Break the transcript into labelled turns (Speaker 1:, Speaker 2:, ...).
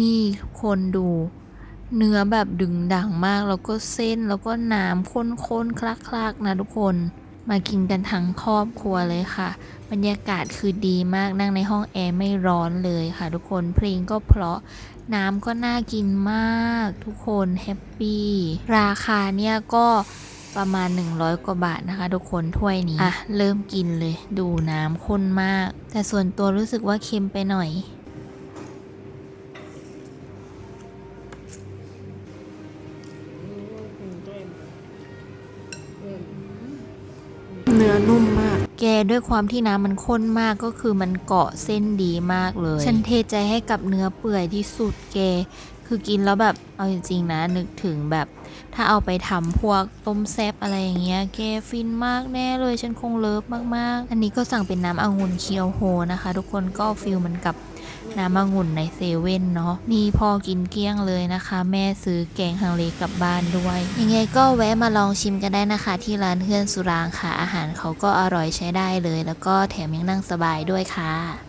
Speaker 1: นี่ทุกคนดู เนื้อแบบดึงดังมาก แล้วก็เส้นแล้วก็น้ำข้นๆคลักๆ นะทุกคนมากินกันทั้งครอบครัวเลยค่ะ บรรยากาศคือดีมากนั่งในห้องแอร์ไม่ร้อนเลยค่ะ ทุกคนเพลงก็เพราะน้ำก็น่ากินมาก ทุกคนแฮปปี้ราคาเนี่ยก็ประมาณ 100 กว่าบาทนะคะ ทุกคนถ้วยนี้อะเริ่มกินเลย ดูน้ำข้นมาก แต่ส่วนตัวรู้สึกว่าเค็มไปหน่อย
Speaker 2: เนื้อนุ่มมาก
Speaker 1: แกด้วยความที่น้ำมันข้นมากก็คือมันเกาะเส้นดีมากเลย ฉันเทใจให้กับเนื้อเปื่อยที่สุดแก คือกินแล้วแบบเอาจริงๆนะนึกถึงแบบถ้าเอาไปทำพวกต้มแซบอะไรอย่างเงี้ยแกฟินมากแน่เลยฉันคงเลิฟมากๆ อันนี้ก็สั่งเป็นน้ำองุ่นเคียวโฮนะคะ ทุกคนก็ฟิลเหมันกับน้ำองุ่นในเซเว่นเนาะนี่พอกินเกลี้ยงเลยนะคะ แม่ซื้อแกงฮังเลกลับบ้านด้วย ยังไงก็แวะมาลองชิมกันได้นะคะ ที่ร้านเพื่อนสุรางค่ะ อาหารเขาก็อร่อยใช้ได้เลย แล้วก็แถมยังนั่งสบายด้วยค่ะ